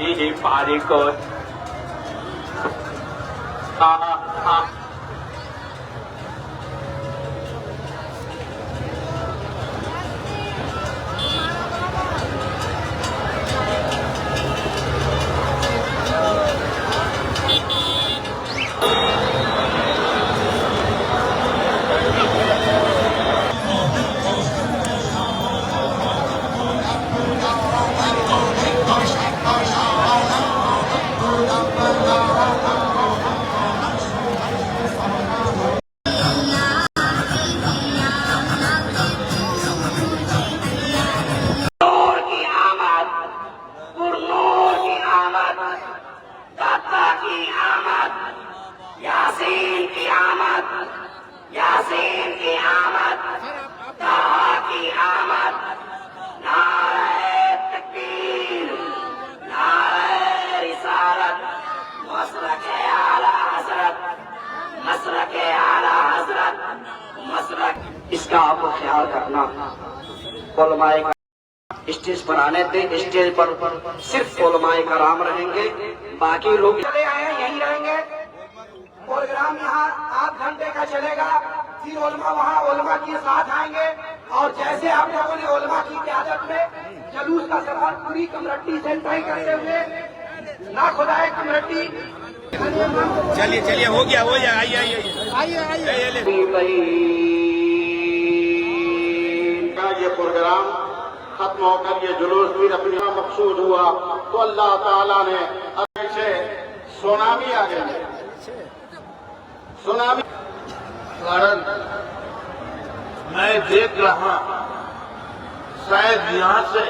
你，你，八把那个。اس کا آپ کو خیال کرنا علماء اسٹیج پر آنے تھے، اسٹیج پر صرف علماء کرام رہیں گے، باقی لوگ چلے آئے ہیں، یہیں رہیں گے۔ پروگرام یہاں آدھ گھنٹے کا چلے گا، پھر علماء وہاں علماء کے ساتھ آئیں گے۔ اور جیسے آپ لوگوں نے علماء کی قیادت میں جلوس کا سفر پوری کمرٹی سینٹائی کرتے ہوئے نہ خدائے کمرٹی چلیے چلیے ہو گیا ہو گیا آئیے آئیے آئیے۔ کا یہ پروگرام ختم ہو کر یہ جلوس بھی اپنی مقصود ہوا تو اللہ تعالیٰ نے پیچھے سونامی آ گیا۔ سونامی۔ میں دیکھ رہا شاید یہاں سے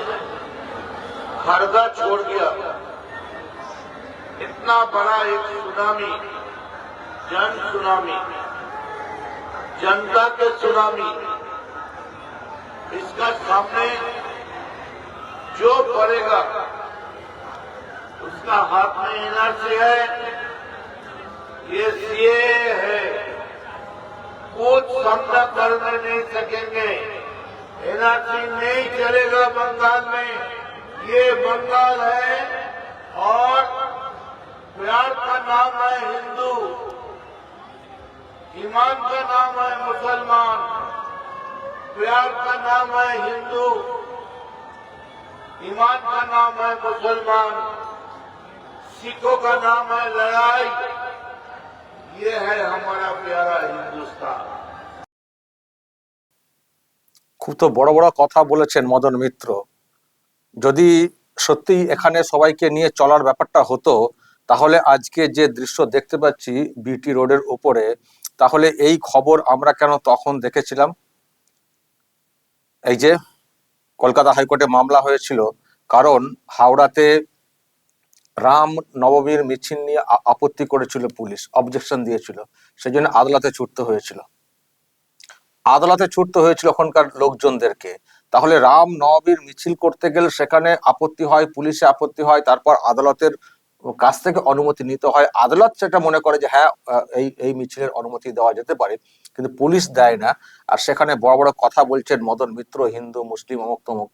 ہردا چھوڑ گیا۔ اتنا بڑا ایک سنامی جن سنامی جنتا کے سنامی اس کا سامنے جو پڑے گا، اس کا ہاتھ میں انر سے ہے۔ یہ سی ہے۔ کچھ سامنا کرنے نہیں سکیں گے۔ این آر سی نہیں چلے گا بنگال میں۔ یہ بنگال ہے اور प्यार का नाम है हिंदू ईमान का नाम है मुसलमान प्यार का नाम है हिंदू ईमान का नाम है मुसलमान सिखों का नाम है लड़ाई ये है हमारा प्यारा हिंदुस्तान খুব তো বড় বড় কথা বলেছেন মদন মিত্র যদি সত্যি এখানে সবাইকে নিয়ে চলার ব্যাপারটা হতো তাহলে আজকে যে দৃশ্য দেখতে পাচ্ছি বিটি রোডের উপরে, তাহলে এই খবর আমরা কেন তখন দেখেছিলাম? এই যে কলকাতা হাইকোর্টে মামলা হয়েছিল, কারণ হাওড়াতে রাম নবমীর মিছিল নিয়ে আপত্তি করেছিল পুলিশ অবজেকশন দিয়েছিল সেই জন্য আদালতে ছুটতে হয়েছিল। আদালতে ছুটতে হয়েছিল ওখানকার লোকজনদেরকে। তাহলে রাম নবমীর মিছিল করতে গেলে সেখানে আপত্তি হয়, পুলিশে আপত্তি হয়, তারপর আদালতের কাছ থেকে অনুমতি নিতে হয়। আদালত সেটা মনে করে যে হ্যাঁ এই এই মিছিলের অনুমতি দেওয়া যেতে পারে, কিন্তু পুলিশ দেয় না। আর সেখানে বড় বড় কথা বলছেন মদন মিত্র, হিন্দু, মুসলিম, অমুক তমুক।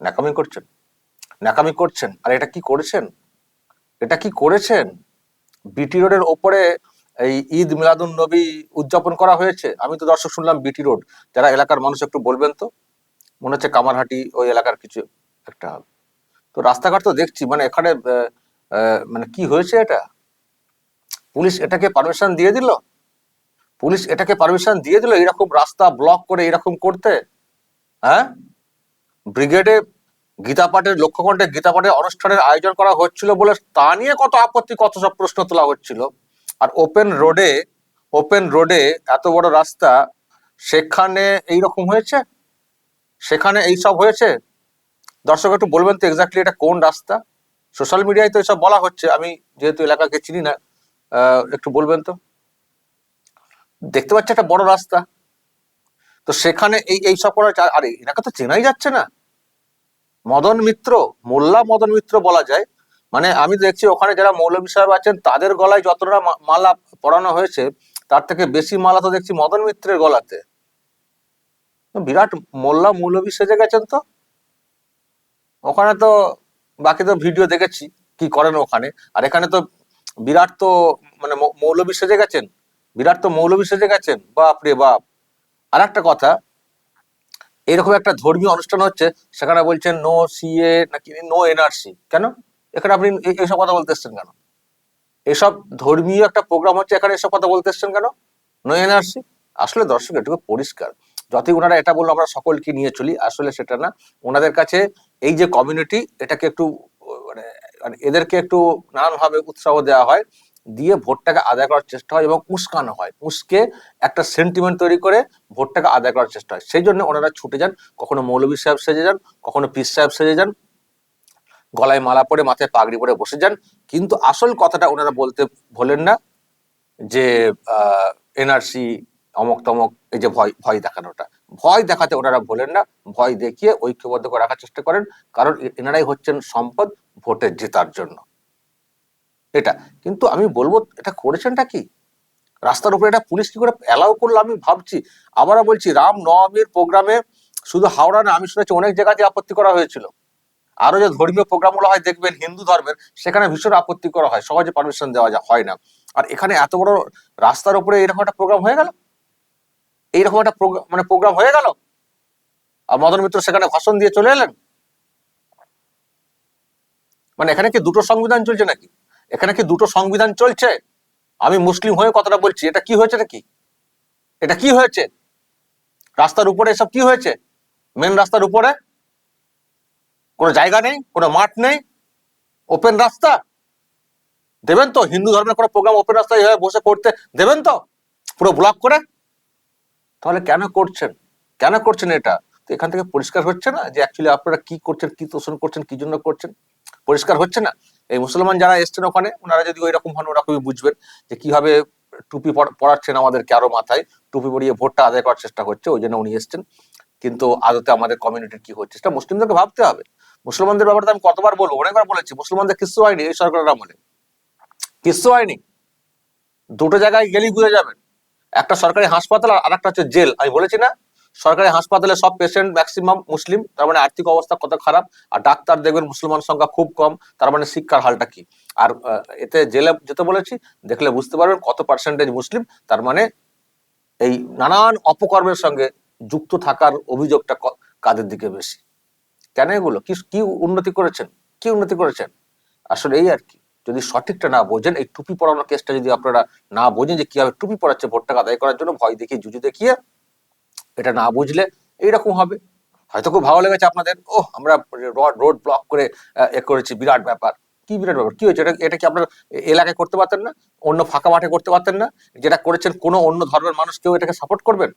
ন্যাকামি করছেন? ন্যাকামি করছেন? আর এটা কি করেছেন? এটা কি করেছেন? বিটি রোডের ওপরে এই ঈদ মিলাদুন নবী উদযাপন করা হয়েছে? আমি তো দর্শক শুনলাম বিটি রোড যারা এলাকার মানুষ একটু বলবেন তো? মনে হচ্ছে কামারহাটি ওই এলাকার কিছু একটা তো রাস্তাঘাট তো দেখছি মানে এখানে মানে কি হয়েছে এটা? পুলিশ এটাকে পারমিশন দিয়ে দিল? পুলিশ এটাকে পারমিশন দিয়ে দিল এরকম রাস্তা ব্লক করে এরকম করতে? হ্যাঁ? ব্রিগেডে গীতা পাঠের লক্ষ্যকণ্ঠে গীতা পাঠের অনুষ্ঠানের আয়োজন করা হচ্ছিল বলে তা নিয়ে কত আপত্তি, কত সব প্রশ্ন তোলা হচ্ছিল। আর ওপেন রোডে ওপেন রোডে এত বড় রাস্তা, সেখানে এই রকম হয়েছে? সেখানে এই সব হয়েছে? দর্শক একটু বলবেন তো এক্স্যাক্টলি এটা কোন রাস্তা? সোশ্যাল মিডিয়ায় তো এসব বলা হচ্ছে। আমি যেহেতু এলাকাকে চিনি না একটু বলবেন তো? দেখতে পাচ্ছি একটা বড় রাস্তা। তো সেখানে এই এই সব করা আরে এনাকে তো চেনাই যাচ্ছে না। মদন মিত্র, মোল্লা মদন মিত্র বলা যায়। মানে আমি দেখছি ওখানে যারা মৌলভী সাহেব আছেন, তাদের গলায় যতটা মালা পরানো হয়েছে, তার থেকে বেশি মালা তো দেখছি মদন মিত্রের গলাতে। বিরাট মোল্লা মৌলভী সেজে গেছেন তো? ওখানে তো বাকি তো ভিডিও দেখেছি কি করেন ওখানে। আর এখানে তো বিরাট তো মানে মৌলবী সেজে গেছেন বিরাট তো মৌলবী সেজে গেছেন বাপ রে বাপ। আর একটা কথা, এরকম একটা ধর্মীয় অনুষ্ঠান হচ্ছে, সেখানে বলছেন নো সিএ নাকি নো এনআরসি কেন? এখানে আপনি এ- এসব কথা বলতে এসছেন কেন? এসব ধর্মীয় একটা প্রোগ্রাম হচ্ছে, এখানে এসব কথা বলতে এসছেন কেন? নো এনআরসি আসলে দর্শক, এটুকু পরিষ্কার। যতই ওনারা এটা বলল আমরা সকলকে নিয়ে চলি। আসলে সেটা না। ওনাদের কাছে এই যে কমিউনিটি এটাকে একটু মানে মানে এদেরকে একটু নানানভাবে উৎসাহ দেওয়া হয়, দিয়ে ভোটটাকে আদায় করার চেষ্টা হয় এবং উস্কানো হয়। উস্কে একটা সেন্টিমেন্ট তৈরি করে ভোটটাকে আদায় করার চেষ্টা হয়। সেই জন্য ওনারা ছুটে যান, কখনো মৌলভী সাহেব সেজে যান, কখনো পিস সাহেব সেজে যান, গলায় মালা পরে মাথায় পাগড়ি পরে বসে যান। কিন্তু আসল কথাটা ওনারা বলতে ভোলেন না যে এনআরসি অমক তমক, এই যে ভয় ভয় দেখানোটা। ভয় দেখাতে ওনারা ভোলেন না। ভয় দেখিয়ে ঐক্যবদ্ধ করে রাখার চেষ্টা করেন, কারণ এনারাই হচ্ছেন সম্পদ ভোটে জেতার জন্য। এটা। কিন্তু আমি বলব, এটা করেছেনটা কি? রাস্তার উপরে এটা পুলিশ কি করে অ্যালাউ করল? আমি ভাবছি। আবারও বলছি, রাম নবমীর প্রোগ্রামে শুধু হাওড়া না, আমি শুনেছি অনেক জায়গাতে আপত্তি করা হয়েছিল। আরও যে ধর্মীয় প্রোগ্রামগুলো হয়, দেখবেন হিন্দু ধর্মের, সেখানে ভীষণ আপত্তি করা হয়। সহজে পারমিশন দেওয়া হয় না। আর এখানে এত বড় রাস্তার উপরে এরকম একটা প্রোগ্রাম হয়ে গেল? এইরকম একটা মানে প্রোগ্রাম হয়ে গেল? আর মদন মিত্র সেখানে ভাষণ দিয়ে চলে এলেন? মানে এখানে কি দুটো সংবিধান চলছে নাকি? এখানে কি দুটো সংবিধান চলছে? আমি মুসলিম হয়ে কথাটা বলছি, এটা কি হয়েছে নাকি? এটা কি হয়েছে? রাস্তার উপরে এসব কি হয়েছে? মেন রাস্তার উপরে? কোনো জায়গা নেই? কোনো মাঠ নেই? ওপেন রাস্তা? দেবেন তো? হিন্দু ধর্মের কোনো প্রোগ্রাম ওপেন রাস্তায় বসে করতে দেবেন তো? পুরো ব্লক করে? তাহলে কেন করছেন? কেন করছেন এটা? তো এখান থেকে পরিষ্কার হচ্ছে না যে অ্যাকচুয়ালি আপনারা কি করছেন, কি তোষণ করছেন, কি জন্য করছেন? পরিষ্কার হচ্ছে না? এই মুসলমান যারা এসছেন ওখানে, ওনারা যদি ওই রকম হন ওরকমই বুঝবেন যে কীভাবে টুপি পড়াচ্ছেন আমাদেরকে আরও মাথায়। টুপি পরিয়ে ভোটটা আদায় করার চেষ্টা করছে ওই জন্য উনি এসছেন। কিন্তু আদতে আমাদের কমিউনিটির কি হচ্ছে সেটা মুসলিমদেরকে ভাবতে হবে। মুসলমানদের ব্যাপারে আমি কতবার বলব? অনেকবার বলেছি, মুসলমানদের কিচ্ছু হয়নি এই সরকারের আমলে। কিচ্ছু হয়নি। দুটো জায়গায় গেলেই বুঝে যাবেন। একটা সরকারি হাসপাতাল আর একটা হচ্ছে জেল। আমি বলেছি না, সরকারি হাসপাতালে সব পেশেন্ট ম্যাক্সিমাম মুসলিম, তার মানে আর্থিক অবস্থা কত খারাপ, আর ডাক্তার দেখবেন মুসলমান সংখ্যা খুব কম, তার মানে শিক্ষার হালটা কি? আর এতে জেলে যেতে বলেছি, দেখলে বুঝতে পারবেন কত পার্সেন্টেজ মুসলিম, তার মানে এই নানান অপকর্মের সঙ্গে যুক্ত থাকার অভিযোগটা কাদের দিকে বেশি? কেন এগুলো? কি কি উন্নতি করেছেন? কি উন্নতি করেছেন? আসলে এই আর কি। যদি সঠিকটা না বোঝেন, এই টুপি পরানোর কেসটা যদি আপনারা না বোঝেন যে কীভাবে টুপি পরাচ্ছে ভোটটাকে আদায় করার জন্য, ভয় দেখিয়ে জুজু দেখিয়ে এটা না বুঝলে এইরকম হবে। হয়তো খুব ভালো লেগেছে আপনাদের। ও আমরা রোড রোড ব্লক করে এ করেছি, বিরাট ব্যাপার। কি বিরাট ব্যাপার? কি হয়েছে? এটা এটা কি আপনার এলাকায় করতে পারতেন না? অন্য ফাঁকা মাঠে করতে পারতেন না? যেটা করেছেন কোনো অন্য ধর্মের মানুষ, কেউ এটাকে সাপোর্ট করবেন?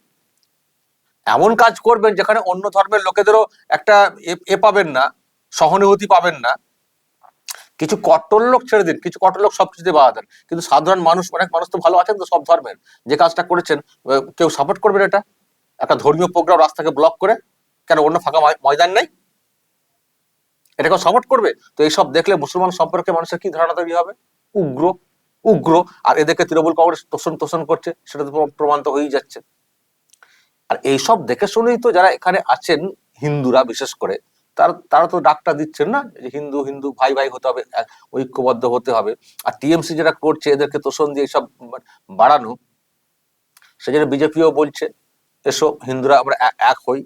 এমন কাজ করবেন যেখানে অন্য ধর্মের লোকেদেরও একটা এ পাবেন না, সহানুভূতি পাবেন না। কিছু কট্টর লোক ছেড়ে দিন, কিছু কট্টর লোক সবকিছুতে বাধা দেন। কিন্তু সাধারণ মানুষ, অনেক মানুষ তো ভালো আছেন তো সব ধর্মের। যে কাজটা করেছেন কেউ সাপোর্ট করবেন এটা? একটা ধর্মীয় প্রোগ্রাম রাস্তাকে ব্লক করে, কেন অন্য ফাঁকা ময়- ময়দান নেই? এটা কেউ সাপোর্ট করবে? তো এইসব দেখলে মুসলমান সম্পর্কে মানুষের কি ধারণা তৈরি হবে? উগ্র উগ্র। আর এদেরকে তৃণমূল কংগ্রেস তোষণ তোষণ করছে, সেটা তো প্রমা- প্রমাণ তো হয়েই যাচ্ছে। আর এইসব দেখে শুনেই তো যারা এখানে আছেন হিন্দুরা বিশেষ করে তার, তারা তো ডাকটা দিচ্ছেন না যে হিন্দু হিন্দু, ভাই ভাই হতে হবে ঐক্যবদ্ধ হতে হবে। আর টিএমসি যেটা করছে, এদেরকে তোষণ দিয়ে সব বাড়ানো, সেজন্য বিজেপিও বলছে, এসো হিন্দুরা, আমরা এক হই,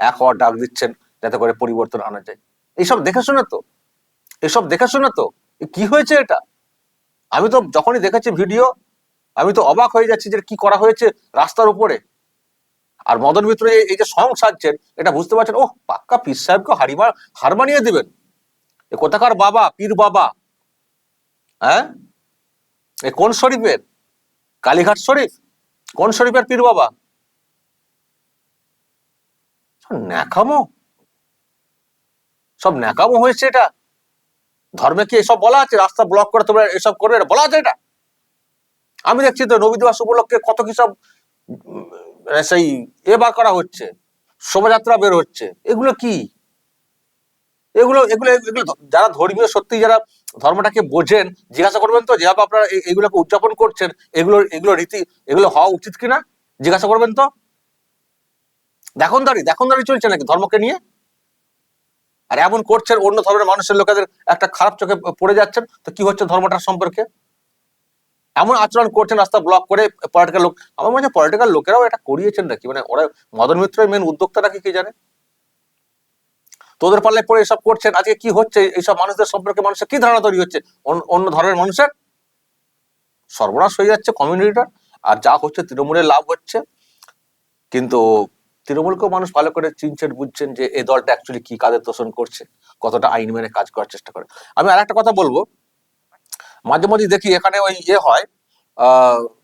এক হওয়ার ডাক দিচ্ছেন, যাতে করে পরিবর্তন আনা যায়। এইসব দেখে শুনে তো, এসব দেখে শুনে তো কি হয়েছে এটা? আমি তো যখনই দেখেছি ভিডিও, আমি তো অবাক হয়ে যাচ্ছি যে কি করা হয়েছে রাস্তার উপরে। আর মদন মিত্র এই যে সং সাজছেন, এটা বুঝতে পারছেন ও পাক্কা পীর সাহেবকে হারিমা হার মানিয়ে দিবেন। কোথাকার বাবা, পীর বাবা? হ্যাঁ? এ কোন শরীফের? কালীঘাট শরীফ? কোন শরীফের পীর বাবা? ন্যাকামো। সব ন্যাকামো হয়েছে এটা। ধর্মে কি এসব বলা আছে? রাস্তা ব্লক করে তোমরা এসব করবে বলা আছে এটা? আমি দেখছি তো নবী উপলক্ষে কত কি সব সেই এ বার করা হচ্ছে, শোভাযাত্রা বের হচ্ছে, এগুলো কি? এগুলো এগুলো এগুলো যারা ধর্মীয় সত্যি যারা ধর্মটাকে বোঝেন, জিজ্ঞাসা করবেন তো যেভাবে আপনারা এগুলোকে উদযাপন করছেন, এগুলো এগুলো রীতি, এগুলো হওয়া উচিত কিনা? জিজ্ঞাসা করবেন তো। দেখনদারি দেখনদারি চলছে নাকি ধর্মকে নিয়ে? আর এমন করছেন অন্য ধর্মের মানুষের লোকেদের একটা খারাপ চোখে পড়ে যাচ্ছেন, তো কি হচ্ছে ধর্মটার সম্পর্কে? এমন আচরণ করছেন রাস্তা ব্লক করে পলিটিক্যাল লোক। আমার মনে হয় পলিটিক্যাল লোকেরাও এটা করিয়েছেন নাকি? মানে ওরা মদন মিত্রের মেন উদ্যোক্তারা কি কি জানে? তোদের পাল্লায় পড়ে এসব করছেন, আজকে কি হচ্ছে? এইসব মানুষদের সম্পর্কে মানুষের কি ধারণা তৈরি হচ্ছে? অন্য- অন্য ধর্মের মানুষের? সর্বনাশ হয়ে যাচ্ছে কমিউনিটিটা আর যা হচ্ছে তৃণমূলের লাভ হচ্ছে। কিন্তু তৃণমূলকেও মানুষ ভালো করে চিনছেন, বুঝছেন যে এই দলটা অ্যাকচুয়ালি কি কাদের তোষণ করছে, কতটা আইন মেনে কাজ করার চেষ্টা করে। আমি আর একটা কথা বলব। মাঝে মাঝে দেখি এখানে ওই ইয়ে হয়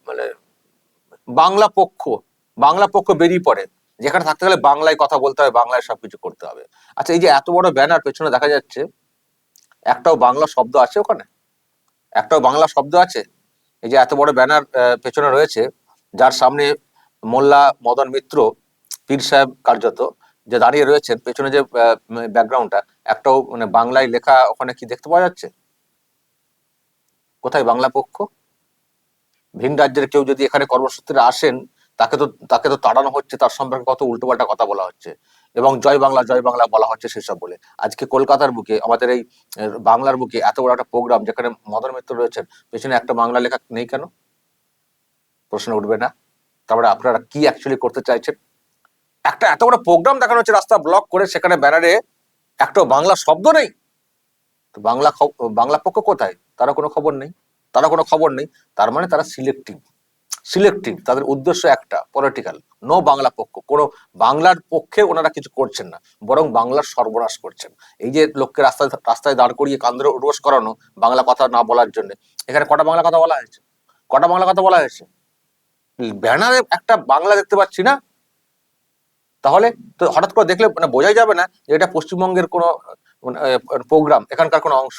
মানে বাংলা পক্ষ বাংলা পক্ষ বেরিয়ে পড়ে। যেখানে থাকতে গেলে বাংলায় কথা বলতে হবে, বাংলায় সবকিছু করতে হবে। আচ্ছা এই যে এত বড় ব্যানার পেছনে দেখা যাচ্ছে, একটাও বাংলা শব্দ আছে ওখানে? একটাও বাংলা শব্দ আছে? এই যে এত বড় ব্যানার পেছনে রয়েছে, যার সামনে মোল্লা মদন মিত্র, পীর সাহেব কার্যত যে দাঁড়িয়ে রয়েছেন, পেছনে যে ব্যাকগ্রাউন্ডটা একটাও মানে বাংলায় লেখা ওখানে কি দেখতে পাওয়া যাচ্ছে? কোথায় বাংলা পক্ষ? ভিন রাজ্যের কেউ যদি এখানে কর্মসূত্রে আসেন, তাকে তো তাকে তো তাড়ানো হচ্ছে, তার সম্পর্কে কত উল্টোপাল্টা কথা বলা হচ্ছে। এবং জয় বাংলা জয় বাংলা বলা হচ্ছে সেসব বলে। আজকে কলকাতার বুকে, আমাদের এই বাংলার বুকে এত বড় একটা প্রোগ্রাম, যেখানে মদন মিত্র রয়েছেন, পেছনে একটা বাংলা লেখা নেই কেন? প্রশ্ন উঠবে না। তারপরে আপনারা কি অ্যাকচুয়ালি করতে চাইছেন? একটা এত বড় প্রোগ্রাম দেখানো হচ্ছে, রাস্তা ব্লক করে, সেখানে ব্যানারে একটা বাংলা শব্দ নেই। তো বাংলা বাংলা পক্ষ কোথায়? তারা কোনো খবর নেই। তারা কোনো খবর নেই। তার মানে তারা সিলেক্টিভ সিলেক্টিভ তাদের উদ্দেশ্য একটা পলিটিক্যাল নো বাংলা পক্ষ। কোনো বাংলার পক্ষে ওনারা কিছু করছেন না। বরং বাংলার সর্বনাশ করছেন। এই যে লোককে রাস্তায় রাস্তায় দাঁড় করিয়ে কান্দের রোষ করানো বাংলা কথা না বলার জন্য। এখানে কটা বাংলা কথা বলা হয়েছে? কটা বাংলা কথা বলা হয়েছে? ব্যানারে একটা বাংলা দেখতে পাচ্ছি না। তাহলে তো হঠাৎ করে দেখলে মানে বোঝাই যাবে না যে এটা পশ্চিমবঙ্গের কোনো প্রোগ্রাম এখানকার কোনো অংশ।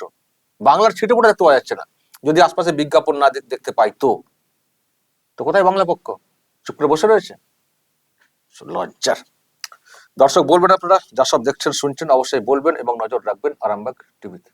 বাংলার ছিটে পড়ে দেখতে পাওয়া যাচ্ছে না। যদি আশপাশে বিজ্ঞাপন না দেখতে পাই তো। তো কোথায় বাংলা পক্ষ? চুপ করে বসে রয়েছে? লজ্জার। দর্শক, বলবেন আপনারা, যা সব দেখছেন, শুনছেন, অবশ্যই বলবেন এবং নজর রাখবেন আরামবাগ টিভিতে।